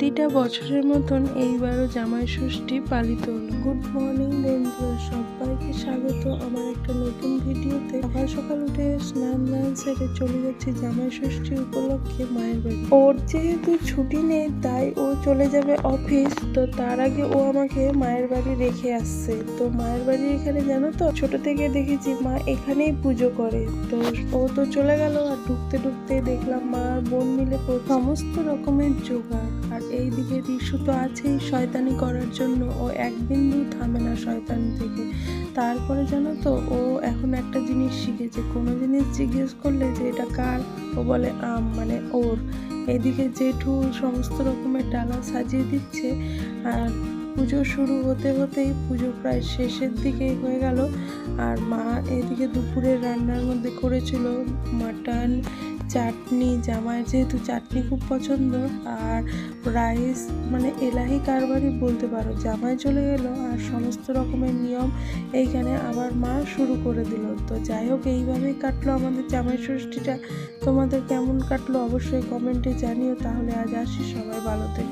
প্রতিটা বছরের মতন এইবারও জামাই ষষ্ঠী পালিত হলো। গুড মর্নিং স্বাগত আমার একটা নতুন ভিডিওতে। সকাল সকাল উঠে স্নান দান সেরে চলে যাচ্ছি জামাই ষষ্ঠী উপলক্ষে মায়ের বাড়ি। ওর যেহেতু ছুটি নেই, তাই ও চলে যাবে অফিস। তো তার আগে ও আমাকে মায়ের বাড়ি রেখে আসছে। তো মায়ের বাড়ি এখানে জানো তো? ছোট থেকে দেখেছি মা এখানেই পুজো করে। তো ও তো চলে গেল আর ঢুকতে ঢুকতে দেখলাম মা আর বোন মিলে সমস্ত রকমের জোগাড়। আর এইদিকে রিসু তো আছেই শয়তানি করার জন্য। ও এক বিন্দু থামে না শয়তানি থেকে। তারপরে জানো তো, ও এখন একটা জিনিস শিখেছে। কোনো জিনিস জিজ্ঞেস করলে যে এটা কার, ও বলে আম মানে ওর। এদিকে জেঠু সমস্ত রকমের ডালা সাজিয়ে দিচ্ছে, আর পুজো শুরু হতে হতেই পুজো প্রায় শেষের দিকে হয়ে গেল। আর মা এদিকে দুপুরের রান্নার মধ্যে করেছিল মাটন চাটনি জামায় যেহেতু চাটনি খুব পছন্দ, আর রাইস মানে এলাহি কারবারই বলতে পারো, জামাই চলে গেল আর সমস্ত রকমের নিয়ম এইখানে আবার মা শুরু করে দিল। তো যাই হোক, এইভাবেই কাটলো আমাদের জামাই ষষ্ঠীটা। তোমাদের কেমন কাটলো অবশ্যই কমেন্টে জানিও, তাহলে আজ আসি, সবাই ভালো থেকো।